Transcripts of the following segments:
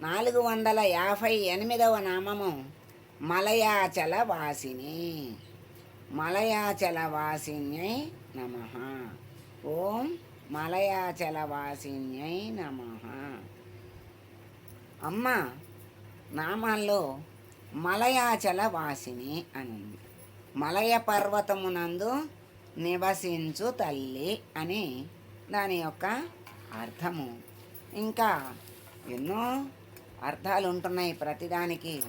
నాలుగు వందల యాభై ఎనిమిదవ నామము మలయాచల వాసిని. మలయాచల వాసిన్యై నమ. ఓం మలయాచల వాసిన్యై నమ. అమ్మ నామాల్లో మలయాచల వాసిని అని మలయ పర్వతమునందు నివసించు తల్లి అని దాని యొక్క అర్థము. ఇంకా ఎన్నో అర్థాలు ఉంటున్నాయి ప్రతిదానికి.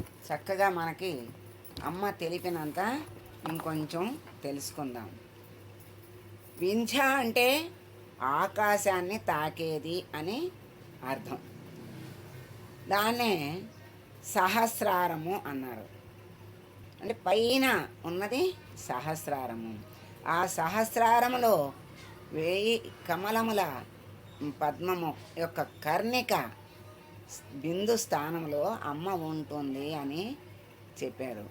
చక్కగా మనకి అమ్మ తెలిపినంత ఇంకొంచెం తెలుసుకుందాం. వింధ్య అంటే ఆకాశాన్ని తాకేది అని అర్థం. దాన్నే సహస్రారము అన్నారు. అంటే పైన ఉన్నది సహస్రారము. ఆ సహస్రారములో వేయి కమలముల పద్మము యొక్క కర్ణిక బిందు స్థానంలో అమ్మ ఉంటుంది అని చెప్పారు.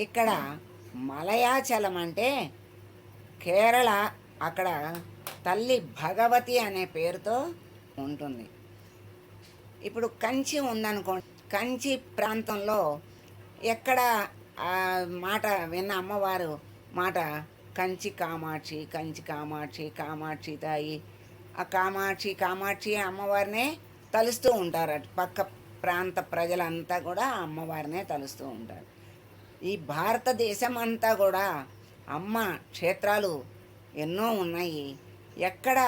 ఇక్కడ మలయాచలం అంటే కేరళ అక్కడ తల్లి భగవతి అనే పేరుతో ఉంటుంది. ఇప్పుడు కంచి ఉందనుకోండి కంచి ప్రాంతంలో ఎక్కడ మాట విన్న అమ్మవారు మాట కంచి కామాక్షి కంచి కామాక్షి కామాక్షి తాయి. ఆ కామాక్షి కామాక్షి అమ్మవారినే తలుస్తూ ఉంటారు అటు పక్క ప్రాంత ప్రజలంతా కూడా అమ్మవారినే తలుస్తూ ఉంటారు. ఈ భారతదేశం అంతా కూడా అమ్మ క్షేత్రాలు ఎన్నో ఉన్నాయి. ఎక్కడ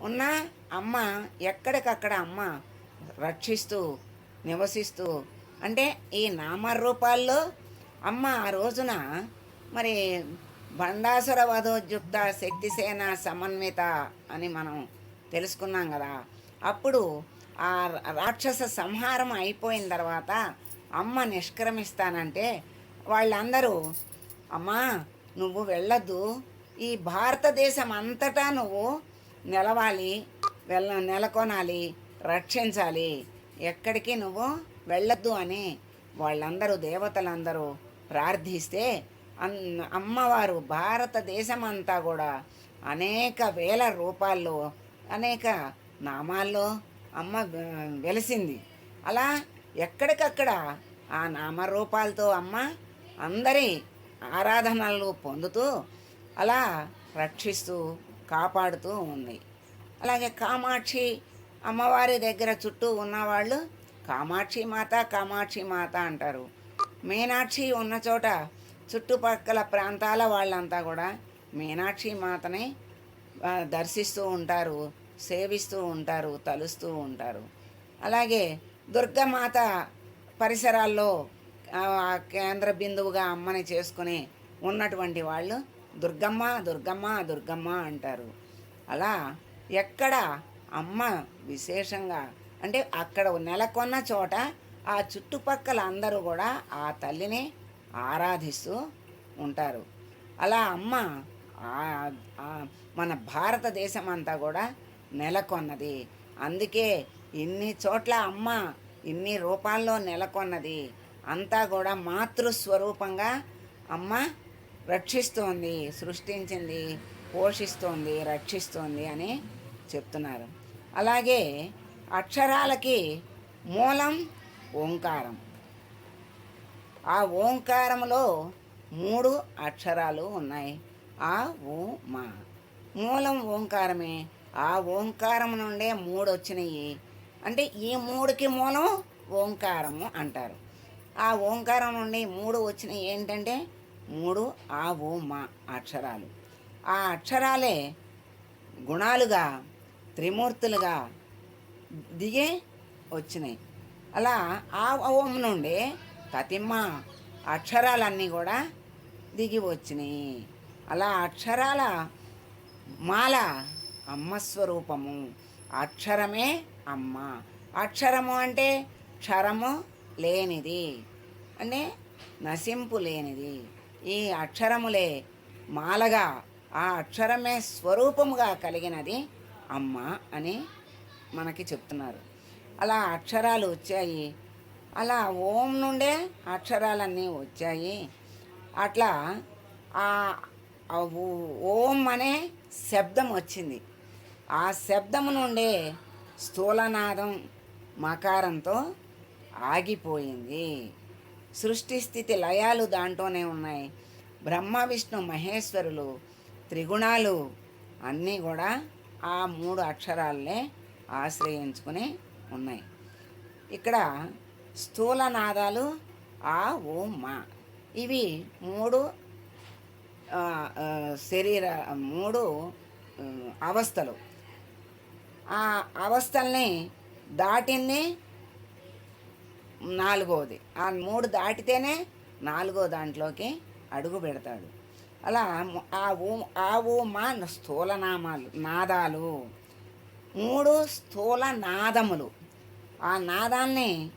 ఉన్నా అమ్మ ఎక్కడికక్కడ అమ్మ రక్షిస్తూ నివసిస్తూ అంటే ఈ నామరూపాల్లో అమ్మ ఆ రోజున మరి బండాసుర వధోద్యుక్త శక్తిసేన సమన్విత అని మనం తెలుసుకున్నాం కదా. అప్పుడు ఆ రాక్షస సంహారం అయిపోయిన తర్వాత అమ్మ నిష్క్రమిస్తానంటే వాళ్ళందరూ అమ్మా నువ్వు వెళ్ళద్దు. ఈ భారతదేశం అంతటా నువ్వు నిలవాలి వెళ్ళ నెలకొనాలి రక్షించాలి. ఎక్కడికి నువ్వు వెళ్ళద్దు అని వాళ్ళందరూ దేవతలందరూ ప్రార్థిస్తే అన్ అమ్మవారు భారతదేశం అంతా కూడా అనేక వేల రూపాల్లో అనేక నామాల్లో అమ్మ వెలిసింది అలా ఎక్కడికక్కడ ఆ నామరూపాలతో అమ్మ అందరి ఆరాధనలు పొందుతూ అలా రక్షిస్తూ కాపాడుతూ ఉంది. అలాగే కామాక్షి అమ్మవారి దగ్గర చుట్టూ ఉన్నవాళ్ళు కామాక్షి మాత కామాక్షి మాత అంటారు. మీనాక్షి ఉన్న చోట చుట్టుపక్కల ప్రాంతాల వాళ్ళంతా కూడా మీనాక్షి మాతని దర్శిస్తూ ఉంటారు. సేవిస్తూ ఉంటారు తలుస్తూ ఉంటారు. అలాగే దుర్గమాత పరిసరాల్లో కేంద్ర బిందువుగా అమ్మని చేసుకుని ఉన్నటువంటి వాళ్ళు దుర్గమ్మ దుర్గమ్మ దుర్గమ్మ అంటారు. అలా ఎక్కడ అమ్మ విశేషంగా అంటే అక్కడ నెలకొన్న చోట ఆ చుట్టుపక్కల అందరూ కూడా ఆ తల్లిని ఆరాధిస్తూ ఉంటారు. అలా అమ్మ మన భారతదేశం అంతా కూడా నెలకొన్నది. అందుకే ఇన్ని చోట్ల అమ్మ ఇన్ని రూపాల్లో నెలకొన్నది. అంతా కూడా మాతృస్వరూపంగా అమ్మ రక్షిస్తోంది సృష్టించింది పోషిస్తోంది రక్షిస్తోంది అని చెప్తున్నారు. అలాగే అక్షరాలకి మూలం ఓంకారం. ఆ ఓంకారంలో మూడు అక్షరాలు ఉన్నాయి. ఆ ఊ మా. మూలం ఓంకారమే. ఆ ఓంకారం నుండే మూడు వచ్చినాయి అంటే ఈ మూడుకి మూలం ఓంకారము అంటారు. ఆ ఓంకారం నుండి మూడు వచ్చినాయి ఏంటంటే మూడు ఆ ఓ మా అక్షరాలు. ఆ అక్షరాలే గుణాలుగా త్రిమూర్తులుగా దిగే వచ్చినాయి. అలా ఆ ఓం నుండి తతిమ్మ అక్షరాలన్నీ కూడా దిగి వచ్చినాయి. అలా అక్షరాల మాల అమ్మ స్వరూపము. అక్షరమే అమ్మ. అక్షరము అంటే క్షరము లేనిది. అంటే నశింపు లేనిది. ఈ అక్షరములే మాలగా ఆ అక్షరమే స్వరూపముగా కలిగినది అమ్మ అని మనకి చెప్తున్నారు. అలా అక్షరాలు వచ్చాయి. అలా ఓం నుండే అక్షరాలన్నీ వచ్చాయి. అట్లా ఆ ఓం అనే శబ్దం వచ్చింది. ఆ శబ్దము నుండే స్థూలనాదం మకారంతో ఆగిపోయింది. సృష్టి స్థితి లయాలు దాంట్లోనే ఉన్నాయి. బ్రహ్మ విష్ణు మహేశ్వరులు త్రిగుణాలు అన్నీ కూడా ఆ మూడు అక్షరాలనే ఆశ్రయించుకుని ఉన్నాయి. ఇక్కడ స్థూల నాదాలు ఆ ఓ మా ఇవి మూడు శరీర మూడు అవస్థలు. ఆ అవస్థల్ని దాటింది నాలుగవది ఆ మూడు దాటితేనే నాలుగో దాంట్లోకి అడుగు పెడతాడు. అలా ఆ ఊ ఆ ఊ మా నాదాలు. మూడు స్థూల నాదములు ఆ నాదాన్ని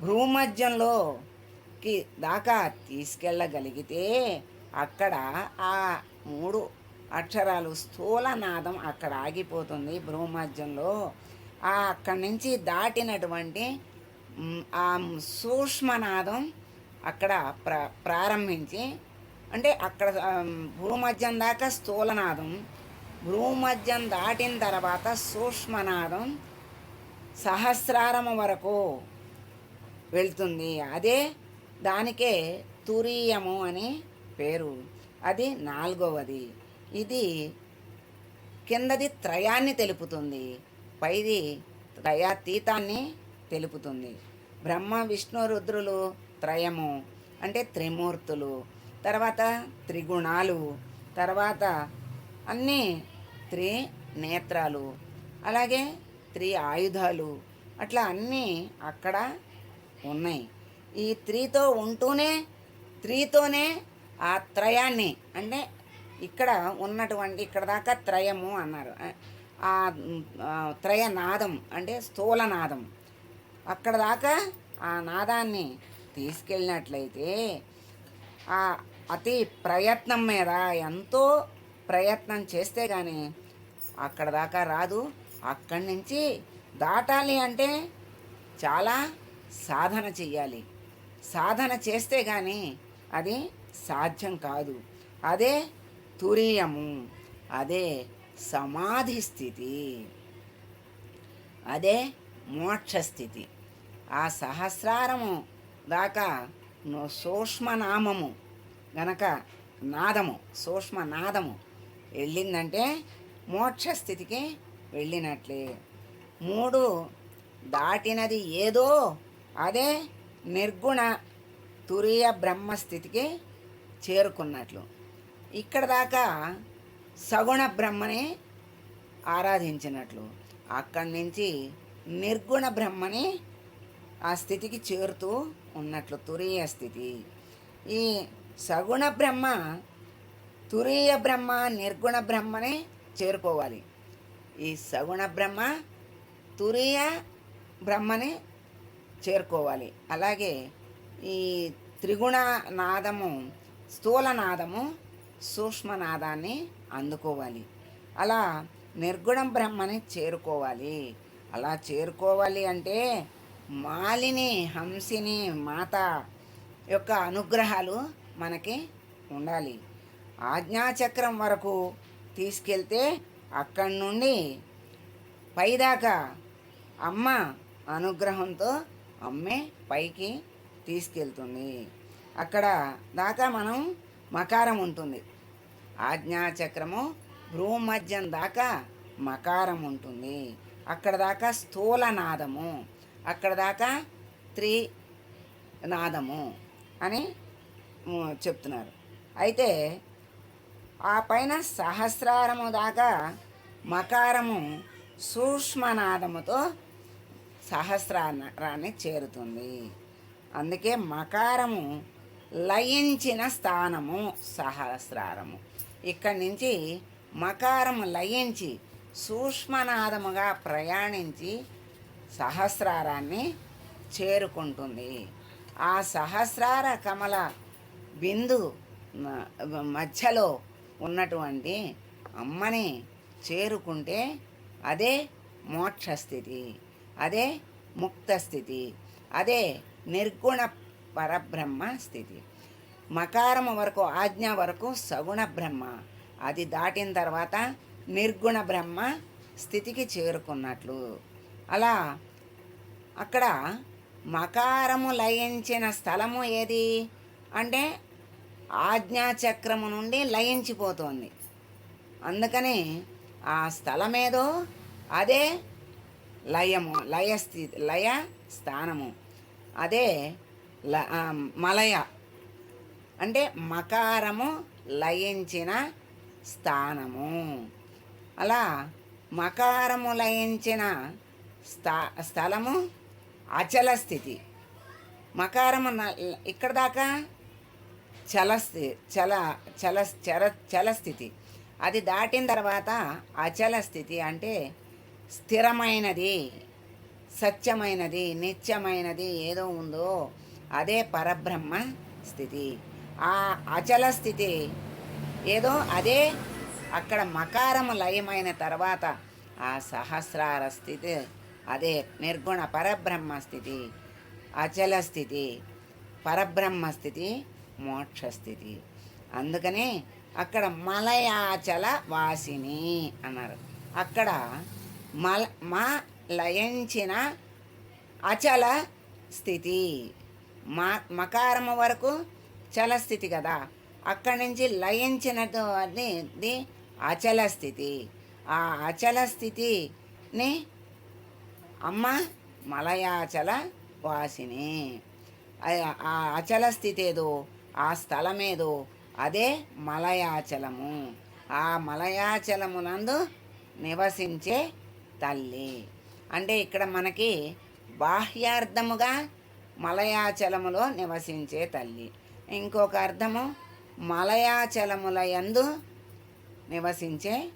భూమధ్యంలోకి దాకా తీసుకెళ్ళగలిగితే అక్కడ ఆ మూడు అక్షరాలు స్థూలనాదం అక్కడ ఆగిపోతుంది భ్రూమధ్యంలో. ఆ అక్కడి నుంచి దాటినటువంటి ఆ సూక్ష్మనాదం అక్కడ ప్ర ప్రారంభించి అంటే అక్కడ భూమధ్యం దాకా స్థూలనాదం. భూమధ్యం దాటిన తర్వాత సూక్ష్మనాదం సహస్రారం వరకు వెళ్తుంది. అదే దానికే తురీయము అని పేరు. అది నాలుగవది. ఇది కిందది త్రయాన్ని తెలుపుతుంది పైది త్రయాతీతాన్ని తెలుపుతుంది. బ్రహ్మ విష్ణు రుద్రులు త్రయము అంటే త్రిమూర్తులు. తర్వాత త్రిగుణాలు తర్వాత అన్నీ త్రి నేత్రాలు అలాగే త్రి ఆయుధాలు. అట్లా అన్నీ అక్కడ ఉన్నాయి. ఈ త్రీతో ఉంటూనే త్రీతోనే ఆ త్రయాన్ని అంటే ఇక్కడ ఉన్నటువంటి ఇక్కడ దాకా త్రయము అన్నారు. ఆ త్రయనాదం అంటే స్థూలనాదం అక్కడ దాకా ఆ నాదాన్ని తీసుకెళ్ళినట్లయితే ఆ అతి ప్రయత్నం మీద ఎంతో ప్రయత్నం చేస్తే కానీ అక్కడ దాకా రాదు. అక్కడి నుంచి దాటాలి అంటే చాలా సాధన చెయ్యాలి. సాధన చేస్తే కానీ అది సాధ్యం కాదు. అదే తురీయము. అదే సమాధి స్థితి. అదే మోక్షస్థితి ఆ సహస్రారము దాకా సూక్ష్మనామము గనక నాదము సూక్ష్మనాదము వెళ్ళిందంటే మోక్షస్థితికి వెళ్ళినట్లే. మూడు దాటినది ఏదో అదే నిర్గుణ తురియ బ్రహ్మస్థితికి చేరుకున్నట్లు. ఇక్కడ దాకా సగుణ బ్రహ్మని ఆరాధించినట్లు. అక్కడి నుంచి నిర్గుణ బ్రహ్మని ఆ స్థితికి చేరుతూ ఉన్నట్లు తురీయ స్థితి. ఈ సగుణ బ్రహ్మ తురీయ బ్రహ్మ నిర్గుణ బ్రహ్మనే చేరుకోవాలి. ఈ సగుణ బ్రహ్మ తురీయ బ్రహ్మని చేరుకోవాలి. అలాగే ఈ త్రిగుణ నాదము స్థూల నాదము సూక్ష్మనాదాన్ని అందుకోవాలి. అలా నిర్గుణం బ్రహ్మని చేరుకోవాలి. అలా చేరుకోవాలి అంటే మాలిని హంసిని మాత యొక్క అనుగ్రహాలు మనకి ఉండాలి. ఆజ్ఞాచక్రం వరకు తీసుకెళ్తే అక్కడి నుండి పైదాకా అమ్మ అనుగ్రహంతో అమ్మే పైకి తీసుకెళ్తుంది. అక్కడ దాకా మనం మకారం ఉంటుంది. ఆజ్ఞాచక్రము భ్రూమధ్యం దాకా మకారం ఉంటుంది. అక్కడ దాకా స్థూల నాదము అక్కడ దాకా త్రి నాదము అని చెప్తున్నారు. అయితే ఆ పైన సహస్రారము దాకా మకారము సూక్ష్మనాదముతో సహస్రారాన్ని చేరుతుంది. అందుకే మకారము లయించిన స్థానము సహస్రారము. ఇక్కడి నుంచి మకారం లయించి సూక్ష్మనాదముగా ప్రయాణించి సహస్రారాన్ని చేరుకుంటుంది. ఆ సహస్రార కమల బిందు మధ్యలో ఉన్నటువంటి అమ్మని చేరుకుంటే అదే మోక్షస్థితి అదే ముక్త స్థితి అదే నిర్గుణ పరబ్రహ్మ స్థితి మకారము వరకు ఆజ్ఞ వరకు సగుణ బ్రహ్మ. అది దాటిన తర్వాత నిర్గుణ బ్రహ్మ స్థితికి చేరుకున్నట్లు. అలా అక్కడ మకారము లయించిన స్థలము ఏది? అంటే ఆజ్ఞాచక్రము నుండి లయించిపోతోంది. అందుకని ఆ స్థలమేదో అదే లయము లయ స్థితి లయ స్థానము. అదే ల మలయ. అంటే మకారము లయించిన స్థానము. అలా మకారము లయించిన స్థా స్థలము అచల స్థితి. మకారము ఇక్కడ దాకా చలస్థి చల చల చర చలస్థితి అది దాటిన తర్వాత అచల స్థితి అంటే స్థిరమైనది సత్యమైనది నిత్యమైనది ఏదో ఉందో అదే పరబ్రహ్మ స్థితి. ఆ అచల స్థితి. ఏదో అదే అక్కడ మకారము లయమైన తర్వాత ఆ సహస్రార స్థితి. అదే నిర్గుణ పరబ్రహ్మ స్థితి. అచల స్థితి. పరబ్రహ్మ స్థితి మోక్ష స్థితి. అందుకని అక్కడ మలయాచల వాసిని అన్నారు. అక్కడ మల మా లయించిన అచల స్థితి. మా మకారము వరకు చల స్థితి కదా. అక్కడి నుంచి లయించినట్టు అది అచల స్థితి ఆ అచల స్థితిని అమ్మ మలయాచల వాసిని. ఆ- ఆ అచల స్థితి ఏదో ఆ స్థలమేదో అదే మలయాచలము. ఆ మలయాచలమునందు నివసించే తల్లి. అంటే ఇక్కడ మనకి బాహ్యార్థముగా మలయాచలములో నివసించే తల్లి. ఇంకొక అర్థము. మలయాచలముల యందు నివసించే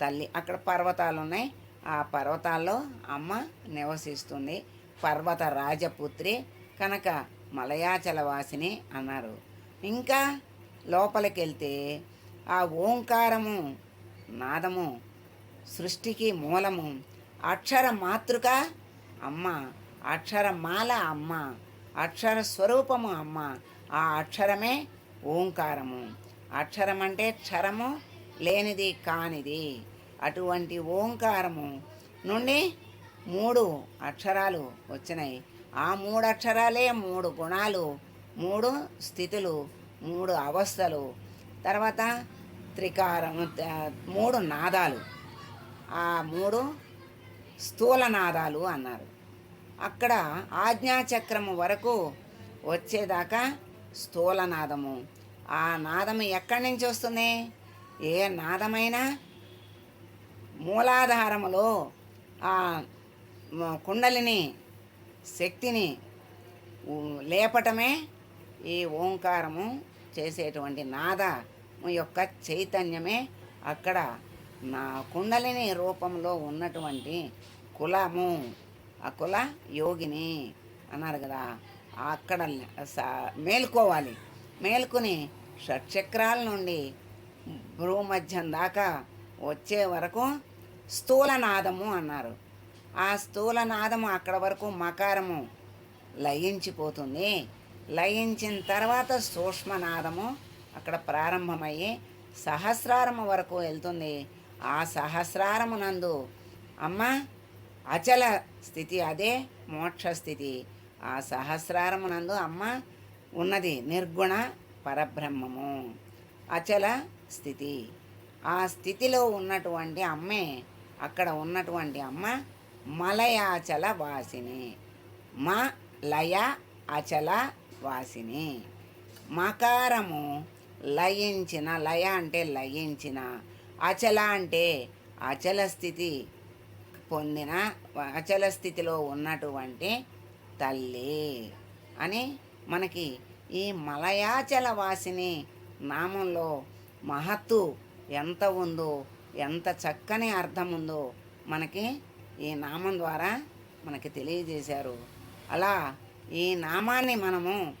తల్లి. అక్కడ పర్వతాలు ఉన్నాయి ఆ పర్వతాల్లో అమ్మ నివసిస్తుంది. పర్వత రాజపుత్రి కనుక మలయాచలవాసిని అన్నారు. ఇంకా లోపలికి వెళ్తే ఆ ఓంకారము నాదము సృష్టికి మూలము అక్షర మాతృక అమ్మ అక్షరమాల అమ్మ అక్షర స్వరూపము అమ్మ ఆ అక్షరమే ఓంకారము. అక్షరం అంటే క్షరము లేనిది కానిది. అటువంటి ఓంకారము నుండి మూడు అక్షరాలు వచ్చినాయి. ఆ మూడు అక్షరాలే మూడు గుణాలు మూడు స్థితులు మూడు అవస్థలు. తర్వాత త్రికారం మూడు నాదాలు. ఆ మూడు స్థూల నాదాలు అన్నారు. అక్కడ ఆజ్ఞాచక్రము వరకు వచ్చేదాకా స్థూల నాదము. ఆ నాదము ఎక్కడి నుంచి వస్తుంది? ఏ నాదమైనా మూలాధారములో ఆ కుండలిని శక్తిని లేపటమే ఈ ఓంకారము చేసేటువంటి నాద యొక్క చైతన్యమే అక్కడ నా కుండలిని రూపంలో ఉన్నటువంటి కులము. ఆ కుల యోగిని అన్నారు కదా. అక్కడ స- మేల్కోవాలి. మేల్కొని షట్చక్రాల నుండి భూమధ్యం దాకా వచ్చే వరకు స్థూలనాదము అన్నారు. ఆ స్థూలనాదము అక్కడ వరకు మకారము లయించిపోతుంది. లయించిన తర్వాత సూక్ష్మనాదము అక్కడ ప్రారంభమయ్యి సహస్రారము వరకు వెళ్తుంది. ఆ సహస్రారము నందు అమ్మ అచల స్థితి అదే మోక్ష స్థితి. ఆ సహస్రారమునందు అమ్మ ఉన్నది నిర్గుణ పరబ్రహ్మము. అచల స్థితి. ఆ స్థితిలో ఉన్నటువంటి అమ్మే అక్కడ ఉన్నటువంటి అమ్మ మలయాచల వాసిని. మా లయ అచల వాసిని. మకారము లయించిన లయ అంటే లయించిన అచల అంటే అచల స్థితి పొందిన అచల స్థితిలో ఉన్నటువంటి తల్లి అని మనకి ఈ మలయాచల వాసిని నామంలో మహత్తు ఎంత ఉందో ఎంత చక్కని అర్థం ఉందో మనకి ఈ నామం ద్వారా మనకి తెలియజేశారు. అలా ఈ నామాన్ని మనము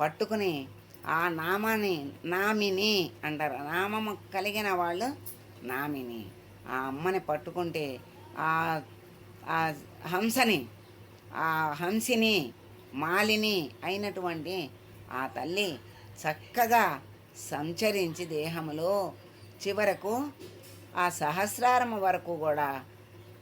పట్టుకుని ఆ నామాన్ని నామిని అంటారు. నామము కలిగిన వాళ్ళు నామిని. ఆ అమ్మని పట్టుకుంటే ఆ ఆ హంసని ఆ హంసిని మాలిని అయినటువంటి ఆ తల్లి చక్కగా సంచరించి దేహములో చివరకు ఆ సహస్రారము వరకు కూడా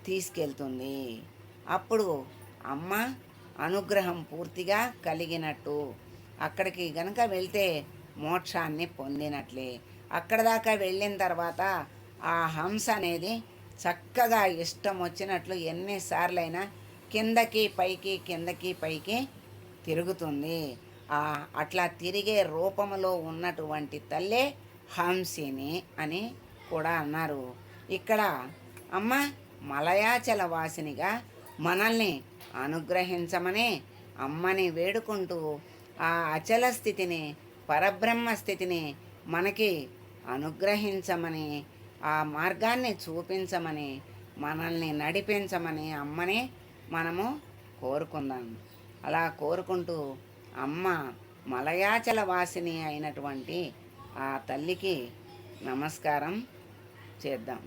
తీసుకెళ్తుంది. అప్పుడు అమ్మ అనుగ్రహం పూర్తిగా కలిగినట్టు అక్కడికి గనక వెళ్తే మోక్షాన్ని పొందినట్లే. అక్కడ దాకా వెళ్ళిన తర్వాత ఆ హంస అనేది చక్కగా ఇష్టం వచ్చినట్లు ఎన్నిసార్లైనా కిందకి పైకి కిందకి పైకి తిరుగుతుంది. ఆ అట్లా తిరిగే రూపంలో ఉన్నటువంటి తల్లే హంసిని అని కూడా అన్నారు. ఇక్కడ అమ్మ మలయాచల వాసినిగా మనల్ని అనుగ్రహించమని అమ్మని వేడుకుంటూ ఆ అచల స్థితిని పరబ్రహ్మ స్థితిని మనకి అనుగ్రహించమని ఆ మార్గాన్ని చూపించమని మనల్ని నడిపించమని అమ్మని మనము కోరుకుందాం. అలా కోరుకుంటూ అమ్మ మలయాచల వాసిని అయినటువంటి ఆ తల్లికి నమస్కారం చేద్దాం.